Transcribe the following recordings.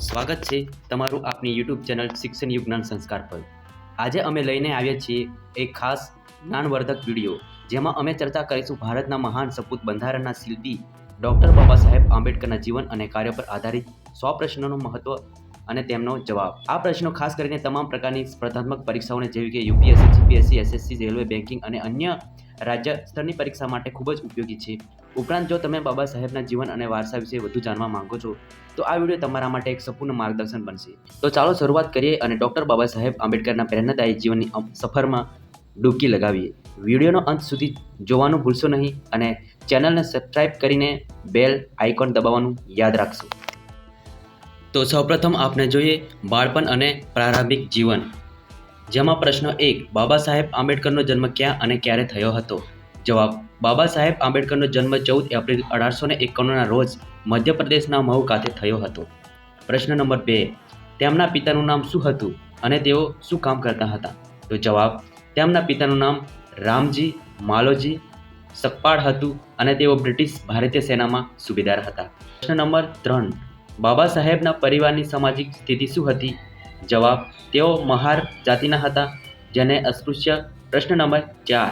સ્વાગત છે તમારું આપની યુટ્યુબ ચેનલ શિક્ષણ યુજ્ઞાન સંસ્કાર પર. આજે અમે લઈને આવ્યા છીએ એક ખાસ જ્ઞાનવર્ધક વીડિયો, જેમાં અમે ચર્ચા કરીશું ભારતના મહાન સપૂત બંધારણના શિલ્પી ડૉક્ટર બાબા સાહેબ આંબેડકરના જીવન અને કાર્ય પર આધારિત સો પ્રશ્નોનું મહત્વ અને તેમનો જવાબ. આ પ્રશ્નો ખાસ કરીને તમામ પ્રકારની સ્પર્ધાત્મક પરીક્ષાઓને જેવી કે UPSC, GPSC, SSC, railway banking અને અન્ય રાજ્ય સ્તરની પરીક્ષા માટે ખૂબ જ ઉપયોગી છે. ઉપરાંત જો તમે બાબા સાહેબના જીવન અને વારસા વિશે વધુ જાણવા માંગો છો, તો આ વીડિયો તમારા માટે એક સંપૂર્ણ માર્ગદર્શન બનશે. તો ચાલો શરૂઆત કરીએ અને ડૉક્ટર બાબા સાહેબ આંબેડકરના પ્રેરણાદાયી જીવનની સફરમાં ડૂબકી લગાવીએ. વિડીયોનો અંત સુધી જોવાનું ભૂલશો નહીં અને ચેનલને સબસ્ક્રાઇબ કરીને બેલ આઇકોન દબાવવાનું યાદ રાખશો. તો સૌપ્રથમ આપણે જોઈએ બાળપણ અને પ્રારંભિક જીવન, જેમાં પ્રશ્ન એક, બાબા સાહેબ આંબેડકરનો જન્મ ક્યાં અને ક્યારે થયો હતો? જવાબ બાબા સાહેબ આંબેડકરનો જન્મ ચૌદ એપ્રિલ અઢારસો ને એકાણુંના રોજ મધ્યપ્રદેશના મહુ ખાતે થયો હતો. પ્રશ્ન નંબર બે, તેમના પિતાનું નામ શું હતું અને તેઓ શું કામ કરતા હતા? તો જવાબ, તેમના પિતાનું નામ રામજી માલોજી સકપાળ હતું અને તેઓ બ્રિટિશ ભારતીય સેનામાં સુબેદાર હતા. પ્રશ્ન નંબર ત્રણ, બાબા સાહેબના પરિવારની સામાજિક સ્થિતિ શું હતી? જવાબ, તેઓ મહાર જાતિના હતા, જેને અસ્પૃશ્ય પ્રશ્ન નંબર ચાર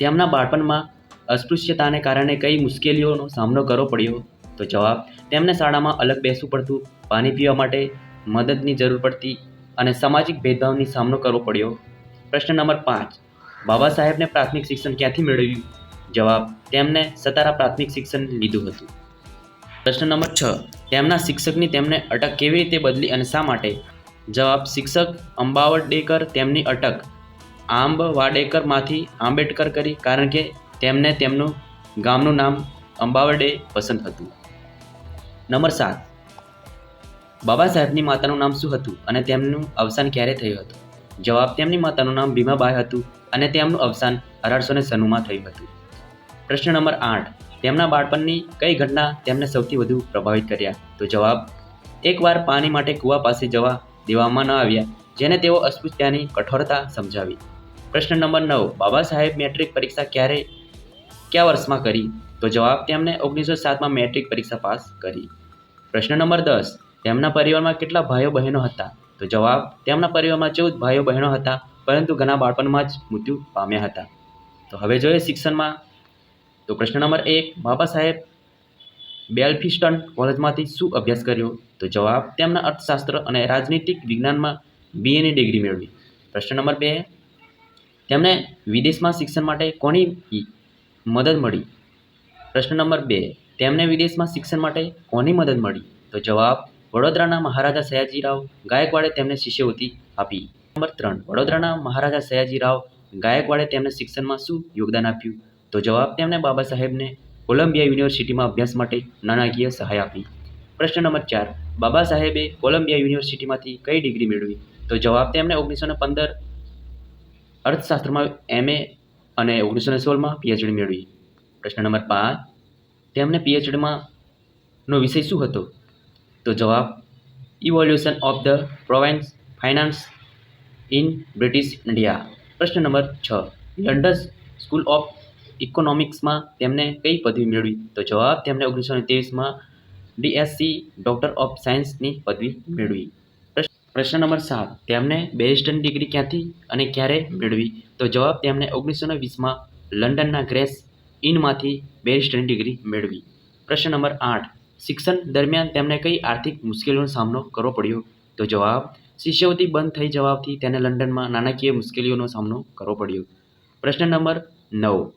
તેમના બાળપણમાં અસ્પૃશ્યતાને કારણે કઈ મુશ્કેલીઓનો સામનો કરવો પડ્યો? તો જવાબ, તેમને શાળામાં અલગ બેસવું પડતું, પાણી પીવા માટે મદદની જરૂર પડતી અને સામાજિક ભેદભાવની સામનો કરવો પડ્યો. પ્રશ્ન નંબર પાંચ, બાબા સાહેબને પ્રાથમિક શિક્ષણ ક્યાંથી મેળવ્યું? જવાબ, તેમને સતારા પ્રાથમિક શિક્ષણ લીધું હતું. પ્રશ્ન નંબર છ, તેમના શિક્ષકની તેમને અટક કેવી રીતે બદલી અને શા માટે? જવાબ, શિક્ષક અંબાવડેકર તેમની અટક આંબવાડેકરમાંથી આંબેડકર કરી, કારણ કે તેમને તેમનું ગામનું નામ અંબાવડે પસંદ હતું. નંબર સાત. બાબા સાહેબની માતાનું નામ શું હતું અને તેમનું અવસાન ક્યારે થયું હતું? જવાબ, તેમની માતાનું નામ ભીમાબાઈ હતું અને તેમનું અવસાન અઢારસો ને સનુમાં થયું હતું. પ્રશ્ન નંબર આઠ. તેમના બાળપણની કઈ ઘટના તેમને સૌથી વધુ પ્રભાવિત કર્યા? તો જવાબ, એકવાર પાણી માટે કૂવા પાસે જવા દેવામાં ન આવ્યા, જેને તેઓ અસ્પૃશ્યતાની કઠોરતા સમજાવી. પ્રશ્ન નંબર નવ, બાબા સાહેબ મેટ્રિક પરીક્ષા ક્યારે, કયા વર્ષમાં કરી? તો જવાબ તેમણે ઓગણીસો સાતમાં મેટ્રિક પરીક્ષા પાસ કરી. પ્રશ્ન નંબર દસ, તેમના પરિવારમાં કેટલા ભાઈઓ બહેનો હતા? તો જવાબ, તેમના પરિવારમાં ચૌદ ભાઈઓ બહેનો હતા, પરંતુ ઘણા બાળપણમાં જ મૃત્યુ પામ્યા હતા. તો હવે જોઈએ શિક્ષણમાં. તો પ્રશ્ન નંબર એક, બાબા સાહેબ બેલ્ફિસ્ટન કોલેજમાંથી શું અભ્યાસ કર્યો? તો જવાબ, તેમના અર્થશાસ્ત્ર અને રાજનીતિક વિજ્ઞાનમાં બીએની ડિગ્રી મેળવી. પ્રશ્ન નંબર બે તેમને વિદેશમાં શિક્ષણ માટે કોની મદદ મળી? પ્રશ્ન નંબર બે તેમને વિદેશમાં શિક્ષણ માટે કોની મદદ મળી? તો જવાબ, વડોદરાના મહારાજા સયાજીરાવ ગાયકવાડે તેમને શિષ્યવૃત્તિ આપી. નંબર ત્રણ, વડોદરાના મહારાજા સયાજીરાવ ગાયકવાડે તેમને શિક્ષણમાં શું યોગદાન આપ્યું? તો જવાબ, તેમણે બાબા સાહેબને કોલંબિયા યુનિવર્સિટીમાં અભ્યાસ માટે નાણાકીય સહાય આપી. પ્રશ્ન નંબર ચાર, બાબા સાહેબે કોલંબિયા યુનિવર્સિટીમાંથી કઈ ડિગ્રી મેળવી? તો જવાબ, તેમણે ઓગણીસો પંદર અર્થશાસ્ત્રમાં એમએ અને ઓગણીસો ને સોળમાં પીએચડી મેળવી. પ્રશ્ન નંબર પાંચ તેમને પીએચડીમાં નો વિષય શું હતો? તો જવાબ evolution of the provincial finance in British India પ્રશ્ન નંબર છ લંડન સ્કૂલ ઓફ ઇકોનોમિક્સમાં તેમને કઈ પદવી મેળવી? તો જવાબ તેમને ઓગણીસો ને ત્રેવીસમાં ડીએસસી ડૉક્ટર ઓફ સાયન્સની પદવી મેળવી. પ્રશ્ન- નંબર સાત. તેમને બેરિસ્ટરની ડિગ્રી ક્યાંથી અને ક્યારે મેળવી? તો જવાબ તેમણે ઓગણીસો ને વીસમાં લંડનના ગ્રેસ ઇનમાંથી બેરિસ્ટરની ડિગ્રી મેળવી. પ્રશ્ન નંબર આઠ. શિક્ષણ દરમિયાન તેમને કઈ આર્થિક મુશ્કેલીઓનો સામનો કરવો પડ્યો? તો જવાબ, શિષ્યવૃત્તિ બંધ થઈ જવાથી તેને લંડનમાં નાણાકીય મુશ્કેલીઓનો સામનો કરવો પડ્યો. પ્રશ્ન નંબર નવ.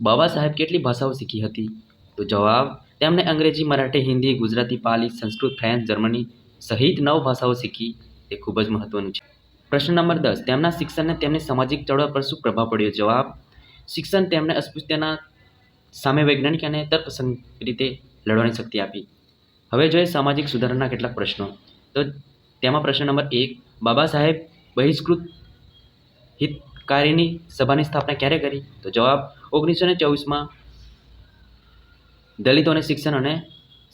બાબા સાહેબ કેટલી ભાષાઓ શીખી હતી? તો જવાબ તેમણે અંગ્રેજી, મરાઠી, હિન્દી, ગુજરાતી, પાલી, સંસ્કૃત, ફ્રેન્ચ, જર્મની સહિત નવ ભાષાઓ શીખી તે ખૂબ જ મહત્વનું છે. પ્રશ્ન નંબર દસ, તેમના શિક્ષણને તેમની સામાજિક ચળવળ પર શું પ્રભાવ પડ્યો? જવાબ, શિક્ષણ તેમને અસ્પૃશ્યતાના સામે વૈજ્ઞાનિક અને તર્કસંગ રીતે લડવાની શક્તિ આપી. હવે જોઈએ સામાજિક સુધારણાના કેટલાક પ્રશ્નો. તો તેમાં પ્રશ્ન નંબર એક, બાબા સાહેબ બહિષ્કૃત હિતકારીની સભાની સ્થાપના ક્યારે કરી? તો જવાબ, ઓગણીસો ને ચોવીસમાં દલિતોને શિક્ષણ અને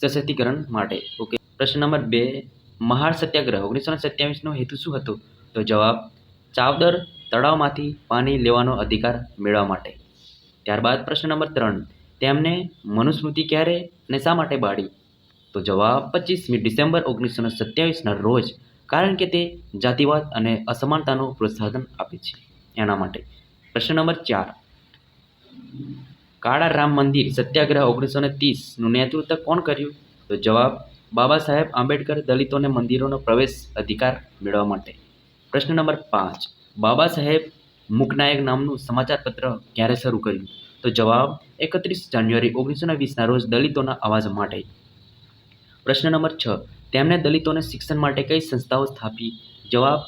સશક્તિકરણ માટે. ઓકે. પ્રશ્ન નંબર બે મહાર સત્યાગ્રહ ઓગણીસો સત્યાવીસનો હેતુ શું હતો? તો જવાબ, ચાવદર તળાવમાંથી પાણી લેવાનો અધિકાર મેળવવા માટે. ત્યારબાદ પ્રશ્ન નંબર ત્રણ, તેમને મનુસ્મૃતિ ક્યારે અને શા માટે બાળી? તો જવાબ, પચીસમી ડિસેમ્બર ઓગણીસો સત્યાવીસના રોજ, કારણ કે તે જાતિવાદ અને અસમાનતાનું પ્રોત્સાહન આપે છે. એના માટે પ્રશ્ન નંબર ચાર, કાળા રામ મંદિર સત્યાગ્રહ ઓગણીસો ને ત્રીસનું નેતૃત્વ કોણ કર્યું? તો જવાબ બાબા સાહેબ આંબેડકર દલિતોને મંદિરોનો પ્રવેશ અધિકાર મેળવવા માટે. પ્રશ્ન નંબર પાંચ. બાબા સાહેબ મુકનાયક નામનું સમાચાર પત્ર ક્યારે શરૂ કર્યું? તો જવાબ એકત્રીસ જાન્યુઆરી ઓગણીસો વીસના રોજ દલિતોના અવાજ માટે. પ્રશ્ન નંબર છ. તેમણે દલિતોને શિક્ષણ માટે કઈ સંસ્થાઓ સ્થાપી? જવાબ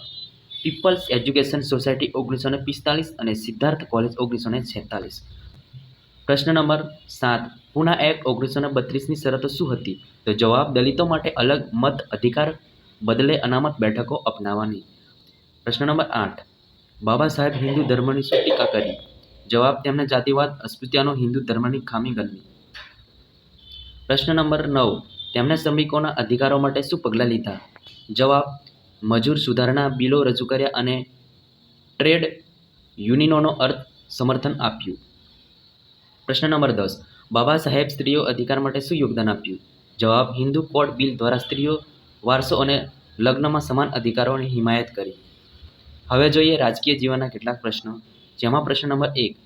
પીપલ્સ એજ્યુકેશન સોસાયટી ઓગણીસો પિસ્તાલીસ અને સિદ્ધાર્થ કોલેજ ઓગણીસો ને છેતાલીસ. પ્રશ્ન નંબર સાત. પુના એક્ટ ઓગણીસો ને બત્રીસની શરતો શું હતી? તો જવાબ, દલિતો માટે અલગ મત અધિકાર બદલે અનામત બેઠકો અપનાવવાની. પ્રશ્ન નંબર આઠ. બાબા સાહેબ હિન્દુ ધર્મની શું ટીકા કરી? જવાબ, તેમણે જાતિવાદ અસ્પૃશ્યતાનો હિન્દુ ધર્મની ખામી ગણવી. પ્રશ્ન નંબર નવ. તેમણે શ્રમિકોના અધિકારો માટે શું પગલાં લીધા? જવાબ, મજૂર સુધારણા બિલો રજૂ કર્યા અને ટ્રેડ યુનિયનોનો અર્થ સમર્થન આપ્યું. પ્રશ્ન નંબર દસ. બાબા સાહેબ સ્ત્રીઓ અધિકાર માટે શું યોગદાન આપ્યું? જવાબ, હિન્દુ કોડ બિલ દ્વારા સ્ત્રીઓ, વારસો અને લગ્નમાં સમાન અધિકારોની હિમાયત કરી. હવે જોઈએ રાજકીય જીવનના કેટલાક પ્રશ્નો. જેમાં પ્રશ્ન નંબર એક.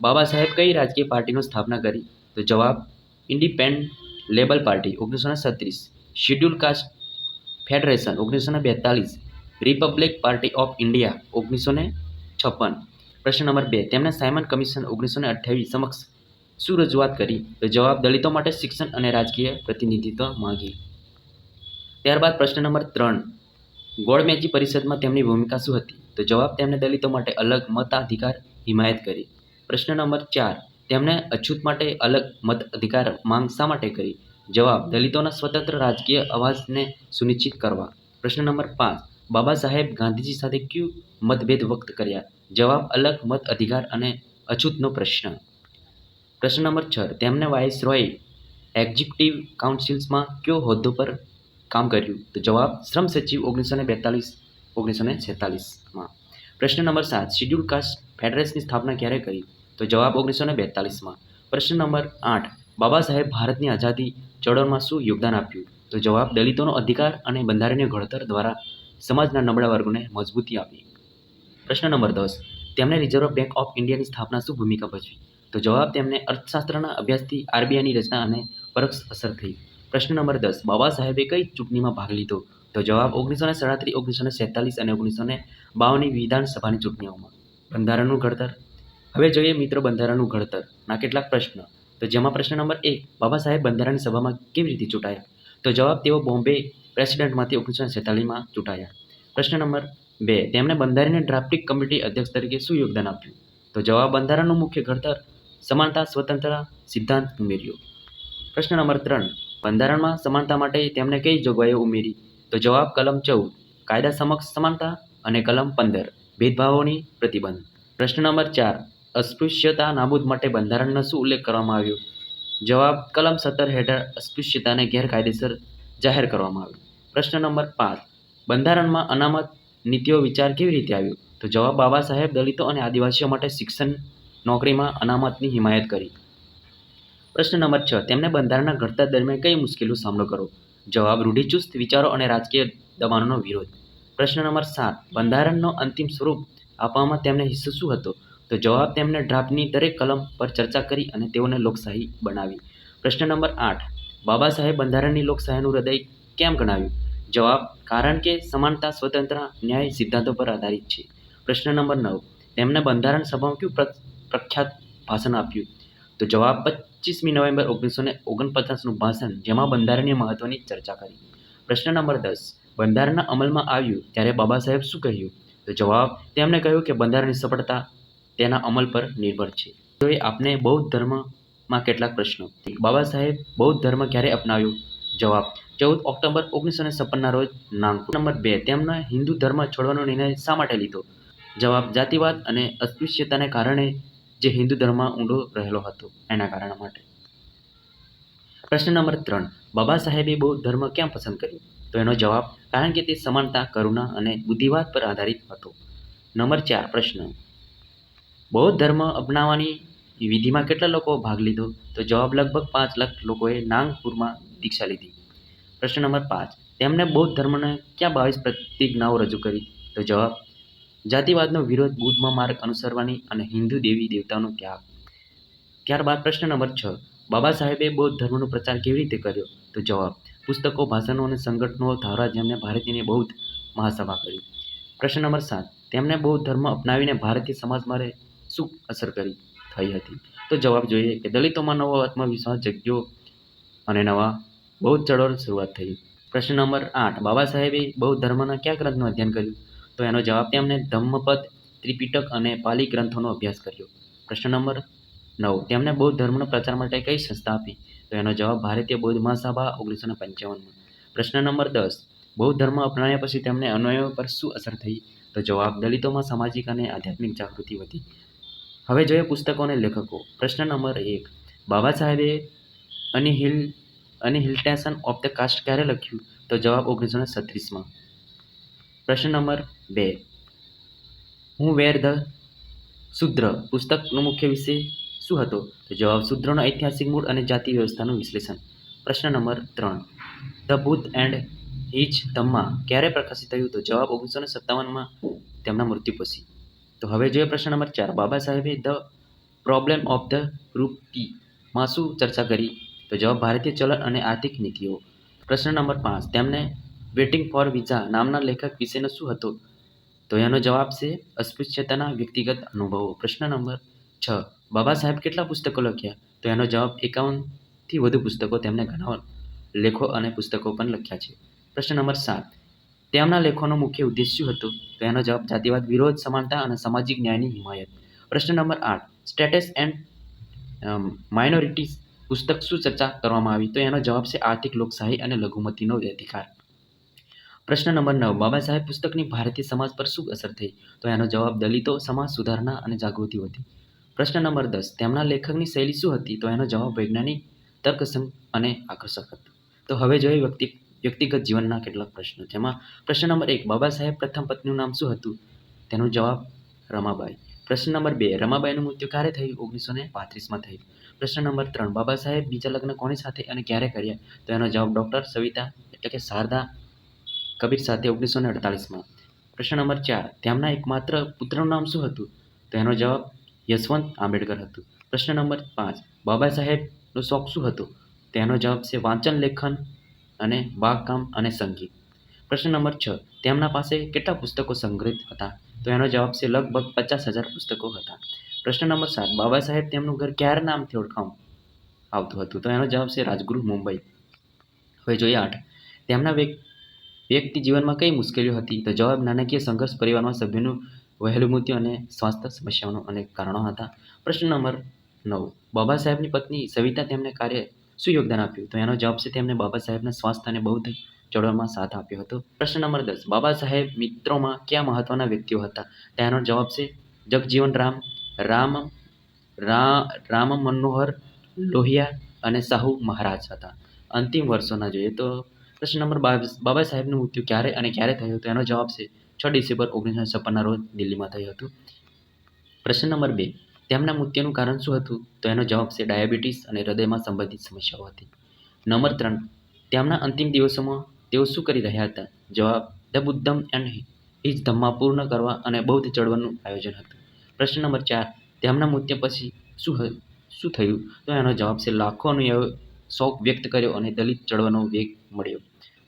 બાબા સાહેબ કઈ રાજકીય પાર્ટીની સ્થાપના કરી? તો જવાબ ઇન્ડિપેન્ડ લેબલ પાર્ટી, ઓગણીસો ને છત્રીસ. શિડ્યુલ કાસ્ટ ફેડરેશન, ઓગણીસો ને બેતાલીસ. રિપબ્લિક પાર્ટી ઓફ ઇન્ડિયા, ઓગણીસો ને છપ્પન. પ્રશ્ન નંબર બે. તેમણે સાયમન કમિશન, ઓગણીસો ને અઠ્યાવીસ સમક્ષ શું રજૂઆત કરી તો જવાબ દલિતો માટે શિક્ષણ અને રાજકીય પ્રતિનિધિત્વ માંગી. ત્યારબાદ પ્રશ્ન નંબર ત્રણ. ગોળમેજી પરિષદમાં તેમની ભૂમિકા શું હતી? તો જવાબ તેમણે દલિતો માટે અલગ મતાધિકાર હિમાયત કરી. પ્રશ્ન નંબર ચાર. તેમણે અછૂત માટે અલગ મત અધિકાર માંગ શા માટે કરી? જવાબ, દલિતોના સ્વતંત્ર રાજકીય અવાજને સુનિશ્ચિત કરવા. પ્રશ્ન નંબર પાંચ. બાબા સાહેબ ગાંધીજી સાથે ક્યુ મતભેદ વ્યક્ત કર્યા? જવાબ, અલગ મત અધિકાર અને અછૂતનો પ્રશ્ન. પ્રશ્ન નંબર છ તેમને વાઇસ રોય એક્ઝિક્યુટિવ કાઉન્સિલ્સમાં કયો હોદ્દો પર કામ કર્યું? તો જવાબ, શ્રમ સચિવ ઓગણીસો ને બેતાલીસ ઓગણીસો ને છેતાલીસમાં. પ્રશ્ન નંબર સાત, શિડ્યુલ કાસ્ટ ફેડરેશનની સ્થાપના ક્યારે કરી? તો જવાબ ઓગણીસો ને બેતાલીસમાં. પ્રશ્ન નંબર આઠ, બાબા સાહેબ ભારતની આઝાદી ચળવળમાં શું યોગદાન આપ્યું? તો જવાબ, દલિતોનો અધિકાર અને બંધારણીય ઘડતર દ્વારા સમાજના નબળા વર્ગોને મજબૂતી આપી. પ્રશ્ન નંબર દસ, તેમણે રિઝર્વ બેંક ઓફ ઇન્ડિયાની સ્થાપના શું ભૂમિકા ભજવી? તો જવાબ તેમને અર્થશાસ્ત્રના અભ્યાસથી આરબીઆઈની રચના અને પરોક્ષ અસર થઈ. પ્રશ્ન નંબર દસ, બાબા સાહેબે કઈ ચૂંટણીમાં ભાગ લીધો? તો જવાબ ઓગણીસો ને સાડત્રીસ ઓગણીસો ને સેતાલીસ અને ઓગણીસો ને બાવનની વિધાનસભાની ચૂંટણીઓમાં. બંધારણનું ઘડતર? હવે જોઈએ મિત્રો બંધારણનું ઘડતરના કેટલાક પ્રશ્ન. તો જેમાં પ્રશ્ન નંબર એક, બાબા સાહેબ બંધારણ સભામાં કેવી રીતે ચૂંટાયા? તો જવાબ તેઓ બોમ્બે પ્રેસિડેન્ટમાંથી ઓગણીસો ને સેતાલીસમાં ચૂંટાયા. પ્રશ્ન નંબર બે, તેમણે બંધારણીય ડ્રાફ્ટિંગ કમિટી અધ્યક્ષ તરીકે શું યોગદાન આપ્યું? તો જવાબ બંધારણનું મુખ્ય ઘડતર સમાનતા, સ્વતંત્રતા, સિદ્ધાંત ઉમેર્યો. પ્રશ્ન નંબર ત્રણ. બંધારણમાં સમાનતા માટે તેમણે કઈ જોગવાઈઓ ઉમેરી? તો જવાબ કલમ ચૌદ. કાયદા સમક્ષ સમાનતા અને કલમ પંદર. ભેદભાવોની પ્રતિબંધ. પ્રશ્ન નંબર ચાર. અસ્પૃશ્યતા નાબૂદ માટે બંધારણનો શું ઉલ્લેખ કરવામાં આવ્યો? જવાબ કલમ સત્તર હેઠળ અસ્પૃશ્યતાને ગેરકાયદેસર જાહેર કરવામાં આવ્યું. પ્રશ્ન નંબર પાંચ. બંધારણમાં અનામત નીતિઓ વિચાર કેવી રીતે આવ્યો? તો જવાબ બાબા સાહેબ, દલિતો અને આદિવાસીઓ માટે શિક્ષણ નોકરીમાં અનામતની હિમાયત કરી. પ્રશ્ન નંબર છ તેમણે બંધારણના ઘડતર દરમિયાન કઈ મુશ્કેલીનો સામનો કરવો? જવાબ રૂઢિચુસ્ત વિચારો અને રાજકીય દબાણોનો વિરોધ. પ્રશ્ન નંબર સાત, બંધારણનો અંતિમ સ્વરૂપ આપવામાં તેમને હિસ્સો શું હતો? તો જવાબ તેમણે ડ્રાફ્ટની દરેક કલમ પર ચર્ચા કરી અને તેઓને લોકશાહી બનાવી. પ્રશ્ન નંબર આઠ, બાબા સાહેબ બંધારણની લોકશાહીનું હૃદય કેમ ગણાવ્યું? જવાબ, કારણ કે સમાનતા સ્વતંત્ર ન્યાય સિદ્ધાંતો પર આધારિત છે. પ્રશ્ન નંબર નવ, તેમને બંધારણ સભામાં કયું પ્રખ્યાત ભાષણ આપ્યું. તો જવાબ પચીસમી નવેમ્બર ઓગણીસો ને ઓગણપચાસનું ભાષણ, જેમાં બંધારણીય મહત્વની ચર્ચા કરી. પ્રશ્ન નંબર દસ, બંધારણના અમલમાં આવ્યું ત્યારે બાબા સાહેબ શું કહ્યું? તો જવાબ, તેમણે કહ્યું કે બંધારણની સફળતા તેના અમલ પર નિર્ભર છે. તો એ આપને બૌદ્ધ ધર્મમાં કેટલાક પ્રશ્નો. બાબા સાહેબ બૌદ્ધ ધર્મ ક્યારે અપનાવ્યો? જવાબ, ચૌદ ઓક્ટોબર ઓગણીસો ને છપ્પનના રોજ નાગપુર નંબર બે તેમના હિન્દુ ધર્મ છોડવાનો નિર્ણય શા માટે લીધો? જવાબ, જાતિવાદ અને અસ્પૃશ્યતાને કારણે જે હિન્દુ ધર્મમાં ઊંડો રહેલો હતો એના કારણ માટે. પ્રશ્ન નંબર ત્રણ. બાબા સાહેબે બૌદ્ધ ધર્મ કેમ પસંદ કર્યો? તો એનો જવાબ, કારણ કે તે સમાનતા, કરુણા અને બુદ્ધિવાદ પર આધારિત હતો. નંબર ચાર પ્રશ્ન. બૌદ્ધ ધર્મ અપનાવવાની વિધિમાં કેટલા લોકો ભાગ લીધો? તો જવાબ લગભગ પાંચ લાખ લોકોએ નાગપુરમાં દીક્ષા લીધી. પ્રશ્ન નંબર પાંચ. તેમણે બૌદ્ધ ધર્મને ક્યાં બાવીસ પ્રતિજ્ઞાઓ રજૂ કરી? તો જવાબ જાતિવાદનો વિરોધ બુદ્ધમાં માર્ગ અનુસરવાની અને હિન્દુ દેવી દેવતાનો ત્યાગ. ત્યારબાદ પ્રશ્ન નંબર છ. બાબા સાહેબે બૌદ્ધ ધર્મનો પ્રચાર કેવી રીતે કર્યો? તો જવાબ, પુસ્તકો, ભાષણો અને સંગઠનો દ્વારા જેમણે ભારતીયને બૌદ્ધ મહાસભા કરી. પ્રશ્ન નંબર સાત. તેમણે બૌદ્ધ ધર્મ અપનાવીને ભારતીય સમાજમાં શું અસર કરી? થઈ હતી. તો જવાબ જોઈએ કે દલિતોમાં નવો આત્મવિશ્વાસ, જગ્યો અને નવા બૌદ્ધ ચળવળ શરૂઆત થઈ. પ્રશ્ન નંબર આઠ. બાબા સાહેબે બૌદ્ધ ધર્મના કયા ગ્રંથનું અધ્યયન કર્યું? તો એનો જવાબ તેમણે ધમ્મપદ, ત્રિપિટક અને પાલી ગ્રંથોનો અભ્યાસ કર્યો. પ્રશ્ન નંબર નવ. તેમણે બૌદ્ધ ધર્મનો પ્રચાર માટે કઈ સંસ્થા આપી? તો એનો જવાબ ભારતીય બૌદ્ધ મહાસભા ઓગણીસો પંચાવનમાં. પ્રશ્ન નંબર દસ. બૌદ્ધ ધર્મ અપનાવ્યા પછી તેમને અન્વયો પર શું અસર થઈ? તો જવાબ, દલિતોમાં સામાજિક અને આધ્યાત્મિક જાગૃતિ વધી. હવે જોઈએ પુસ્તકો અને લેખકો. પ્રશ્ન નંબર એક. બાબા સાહેબે અનિહિલ, અનિહિલ્ટેશન ઓફ ધ કાસ્ટ ક્યારે લખ્યું? તો જવાબ ઓગણીસો ને છત્રીસમાં. પ્રશ્ન નંબર બે. હું વેર ધ શુદ્ર પુસ્તકનો મુખ્ય વિષય શું હતો? તો જવાબ શુદ્રનો ઐતિહાસિક મૂળ અને જાતિ વ્યવસ્થાનું વિશ્લેષણ. પ્રશ્ન નંબર ત્રણ. The Buddha and his Dhamma ક્યારે પ્રકાશિત થયું? તો જવાબ ઓગણીસો ને સત્તાવનમાં તેમના મૃત્યુ પછી. તો હવે જોઈએ પ્રશ્ન નંબર ચાર. બાબા સાહેબે ધ પ્રોબ્લેમ ઓફ ધ રૂપીમાં શું ચર્ચા કરી? તો જવાબ ભારતીય ચલણ અને આર્થિક નીતિઓ. પ્રશ્ન નંબર પાંચ. તેમને વેટિંગ ફોર વિઝા નામના લેખક વિશેનો શું હતો? તો એનો જવાબ છે અસ્પૃશ્યતાના વ્યક્તિગત અનુભવો. પ્રશ્ન નંબર છ. બાબા સાહેબ કેટલા પુસ્તકો લખ્યા? તો એનો જવાબ એકાવનથી વધુ પુસ્તકો તેમણે ઘણા લેખો અને પુસ્તકો પણ લખ્યા છે. પ્રશ્ન નંબર સાત. તેમના લેખોનો મુખ્ય ઉદ્દેશ શું હતો. તો એનો જવાબ જાતિવાદ, વિરોધ, સમાનતા અને સામાજિક ન્યાયની હિમાયત. પ્રશ્ન નંબર આઠ. સ્ટેટસ એન્ડ માઇનોરિટીઝ પુસ્તક શું ચર્ચા કરવામાં આવી? તો એનો જવાબ છે આર્થિક લોકશાહી અને લઘુમતીનો અધિકાર. પ્રશ્ન નંબર નવ, બાબા સાહેબ પુસ્તકની ભારતીય સમાજ પર શું અસર થઈ? તો એનો જવાબ દલિતો, સમાજ સુધારણા અને જાગૃતિ હતી પ્રશ્ન નંબર દસ, તેમના લેખકની શૈલી શું હતી? તો એનો જવાબ વૈજ્ઞાનિક, તર્કસંગ અને આકર્ષક હતો. તો હવે જોઈએ વ્યક્તિ, વ્યક્તિગત જીવનના કેટલાક પ્રશ્નો. જેમાં પ્રશ્ન નંબર એક, બાબા સાહેબ પ્રથમ પત્નીનું નામ શું હતું? તેનો જવાબ રમાબાઈ. પ્રશ્ન નંબર બે, રમાબાઈનું મૃત્યુ ક્યારે થયું? ઓગણીસો ને પાંત્રીસમાં થયું. પ્રશ્ન નંબર ત્રણ, બાબા સાહેબ બીજા લગ્ન કોની સાથે અને ક્યારે કર્યા? તો એનો જવાબ ડૉક્ટર સવિતા, એટલે કે શારદા કબીર સાથે ઓગણીસો ને અડતાલીસમાં. પ્રશ્ન નંબર ચાર, તેમના એકમાત્ર પુત્રનું નામ શું હતું? તો એનો જવાબ યશવંત આંબેડકર હતું. પ્રશ્ન નંબર પાંચ, બાબા સાહેબનો શોખ શું હતો? તેનો જવાબ છે વાંચન, લેખન અને બાગકામ અને સંગીત. પ્રશ્ન નંબર છ, તેમના પાસે કેટલા પુસ્તકો સંગ્રહિત હતા? તો એનો જવાબ છે લગભગ પચાસ હજાર પુસ્તકો હતા. પ્રશ્ન નંબર સાત, બાબા સાહેબ તેમનું ઘર ક્યારે નામથી ઓળખામ આવતું હતું? તો એનો જવાબ છે રાજગૃહ મુંબઈ. હવે જોઈએ આઠ, તેમના વ્યક્તિ જીવનમાં કઈ મુશ્કેલીઓ હતી? તો જવાબ નાણાકીય સંઘર્ષ પરિવારમાં સભ્યોનું વહેલું મૃત્યુ અને સ્વાસ્થ્ય સમસ્યાઓનું અનેક કારણો હતા. પ્રશ્ન નંબર નવ. બાબા સાહેબની પત્ની સવિતા તેમને કાર્ય શું યોગદાન આપ્યું? તો એનો જવાબ છે તેમણે બાબા સાહેબના સ્વાસ્થ્ય અને બૌદ્ધ ચળવળમાં સાથ આપ્યો હતો. પ્રશ્ન નંબર દસ. બાબા સાહેબ મિત્રોમાં કયા મહત્વના વ્યક્તિઓ હતા? તેનો જવાબ છે જગજીવન રામ રામ રામ મનોહર લોહિયા અને સાહુ મહારાજ હતા. અંતિમ વર્ષોના જોઈએ તો પ્રશ્ન નંબર બાવીસ બાબા સાહેબનું મૃત્યુ ક્યારે અને ક્યારે થયું તેનો જવાબ છે, છ ડિસેમ્બર ઓગણીસો છપ્પનના રોજ દિલ્હીમાં થયું હતું. પ્રશ્ન નંબર બે, તેમના મૃત્યુનું કારણ શું હતું? તો એનો જવાબ છે, ડાયાબિટીસ અને હૃદયમાં સંબંધિત સમસ્યાઓ હતી. નંબર ત્રણ, તેમના અંતિમ દિવસોમાં તેઓ શું કરી રહ્યા હતા? જવાબ, the Buddha and his Dhamma પૂર્ણ કરવા અને બૌદ્ધ ચળવળનું આયોજન હતું. પ્રશ્ન નંબર ચાર, તેમના મૃત્યુ પછી શું શું થયું? તો એનો જવાબ છે લાખો અનુયાયીઓ શોક વ્યક્ત કર્યો અને દલિત ચળવળનો વેગ મળ્યો.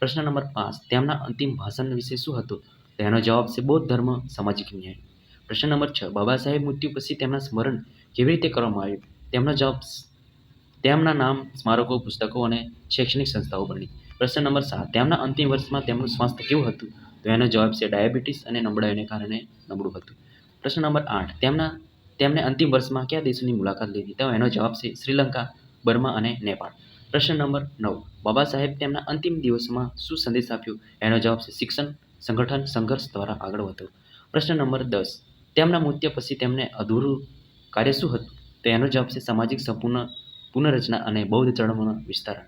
પ્રશ્ન નંબર પાંચ, તેમના અંતિમ ભાષણ વિશે શું હતું? તો એનો જવાબ છે બૌદ્ધ ધર્મ, સામાજિક ન્યાય. પ્રશ્ન નંબર છ, બાબા સાહેબ મૃત્યુ પછી તેમના સ્મરણ કેવી રીતે કરવામાં આવ્યું? તેમનો જવાબ તેમના નામ, સ્મારકો, પુસ્તકો અને શૈક્ષણિક સંસ્થાઓ બની. પ્રશ્ન નંબર સાત, તેમના અંતિમ વર્ષમાં તેમનું સ્વાસ્થ્ય કેવું હતું? તો એનો જવાબ છે ડાયાબિટીસ અને નબળાઈને કારણે નબળું હતું. પ્રશ્ન નંબર આઠ, તેમના તેમણે અંતિમ વર્ષમાં કયા દેશોની મુલાકાત લીધી? તો એનો જવાબ છે શ્રીલંકા, બર્મા અને નેપાળ. પ્રશ્ન નંબર નવ. બાબા સાહેબ તેમના અંતિમ દિવસમાં શું સંદેશ આપ્યો? એનો જવાબ છે, શિક્ષણ સંગઠન સંઘર્ષ દ્વારા આગળ વધો. પ્રશ્ન નંબર દસ. તેમના મૃત્યુ પછી તેમને અધૂરું કાર્ય શું હતું? તો એનો જવાબ છે, સામાજિક સંપૂર્ણ પુનઃરચના અને બૌદ્ધ ચળવળનો વિસ્તારણ.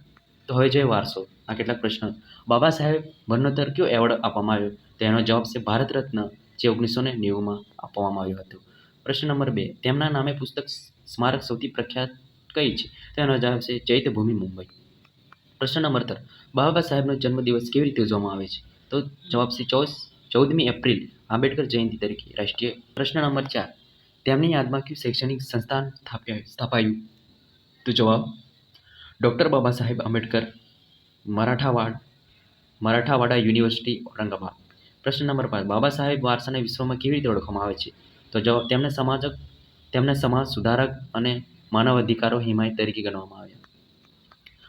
તો હવે જોઈએ વારસો. આ કેટલાક પ્રશ્નો બાબા સાહેબ મરણોત્તર કયો એવોર્ડ આપવામાં આવ્યો? તો એનો જવાબ છે, ભારત રત્ન, જે ઓગણીસો ને નેવુંમાં આપવામાં આવ્યો હતો. પ્રશ્ન નંબર બે. તેમના નામે પુસ્તક સ્મારક સૌથી પ્રખ્યાત કઈ છે? તેનો જવાબ છે ચૈત્યભૂમિ મુંબઈ. પ્રશ્ન નંબર ત્રણ. બાબા સાહેબનો જન્મદિવસ કેવી રીતે ઉજવવામાં આવે છે? તો જવાબ છે ચોવીસ, ચૌદમી એપ્રિલ, આંબેડકર જયંતિ તરીકે, રાષ્ટ્રીય. પ્રશ્ન નંબર ચાર. તેમની યાદમાં કયું શૈક્ષણિક સંસ્થાન સ્થાપ્યા? તો જવાબ, ડૉક્ટર બાબા સાહેબ આંબેડકર, મરાઠાવાડ, મરાઠાવાડા યુનિવર્સિટી, ઔરંગાબાદ. પ્રશ્ન નંબર પાંચ. બાબા સાહેબ વારસાને વિશ્વમાં કેવી રીતે ઓળખવામાં આવે છે? તો જવાબ, તેમને સમાજક, તેમને સમાજ સુધારક અને માનવ અધિકારો હિમાયત તરીકે ગણવામાં આવ્યા.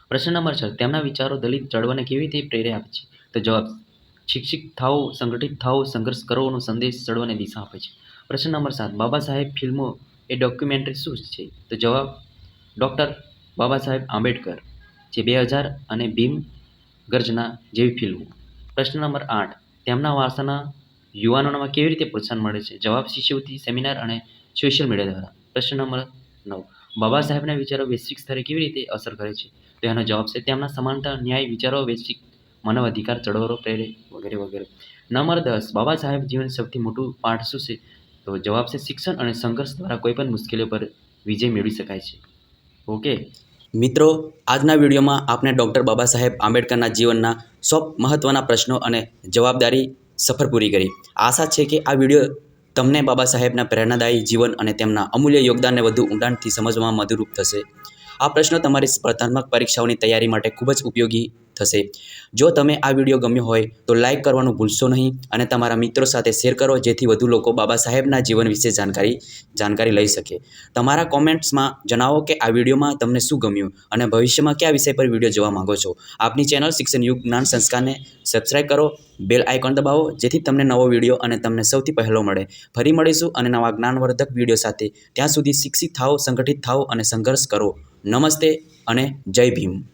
પ્રશ્ન નંબર છ, તેમના વિચારો દલિત ચળવળને કેવી રીતે પ્રેરે આપે છે? તો જવાબ, શિક્ષિત થાઓ, સંગઠિત થાઓ, સંઘર્ષ કરવાનો સંદેશ ચળવળને દિશા આપે છે. પ્રશ્ન નંબર સાત, બાબા સાહેબ ફિલ્મો એ ડોક્યુમેન્ટરી શું છે? તો જવાબ, ડૉક્ટર બાબા સાહેબ આંબેડકર, જે બે હજાર અને ભીમ ગર્જના જેવી ફિલ્મો. પ્રશ્ન નંબર આઠ, તેમના વારસાના યુવાનોમાં કેવી રીતે પ્રોત્સાહન મળે છે? જવાબ, શિષ્યવૃત્તિ સેમિનાર અને સોશિયલ મીડિયા દ્વારા. પ્રશ્ન નંબર નવ બાબા સાહેબના વિચારો વૈશ્વિક સ્તરે કેવી રીતે અસર કરે છે? તો એનો જવાબ છે તેમના સમાનતા, ન્યાય, વિચારો, વૈશ્વિક માનવ અધિકાર ચળવળો પ્રેરે વગેરે વગેરે. નંબર દસ, બાબા સાહેબ જીવન સૌથી મોટું પાઠ શું છે? તો જવાબ છે શિક્ષણ અને સંઘર્ષ દ્વારા કોઈપણ મુશ્કેલીઓ પર વિજય મેળવી શકાય છે. ઓકે? મિત્રો, આજના વિડીયોમાં આપણે ડૉક્ટર બાબા સાહેબ આંબેડકરના જીવનના સો મહત્ત્વના પ્રશ્નો અને જવાબદારી સફર પૂરી કરી. આશા છે કે આ વીડિયો તમને બાબા સાહેબના પ્રેરણાદાયી જીવન અને તેમના અમૂલ્ય યોગદાનને વધુ ઊંડાણથી સમજવામાં મદદરૂપ થશે. આ પ્રશ્નો તમારી સ્પર્ધાત્મક પરીક્ષાઓની તૈયારી માટે ખૂબ જ ઉપયોગી થશે. જો તમે આ વીડિયો ગમ્યો હોય તો લાઇક કરવાનું ભૂલશો નહીં અને તમારા મિત્રો સાથે શેર કરો જેથી વધુ લોકો બાબા સાહેબના જીવન વિશે જાણકારી જાણકારી લઈ શકે. તમારા કોમેન્ટ્સમાં જણાવો કે આ વિડીયોમાં તમને શું ગમ્યું અને ભવિષ્યમાં કયા વિષય પર વીડિયો જોવા માંગો છો. આપની ચેનલ શિક્ષણ યુગ જ્ઞાન સંસ્કારને સબસ્ક્રાઇબ કરો, બેલ આઇકોન દબાવો જેથી તમને નવો વીડિયો અને તમને સૌથી પહેલો મળે. ફરી મળીશું અને નવા જ્ઞાનવર્ધક વીડિયો સાથે. ત્યાં સુધી શિક્ષિત થાઓ, સંગઠિત થાઓ અને સંઘર્ષ કરો. નમસ્તે અને જય ભીમ.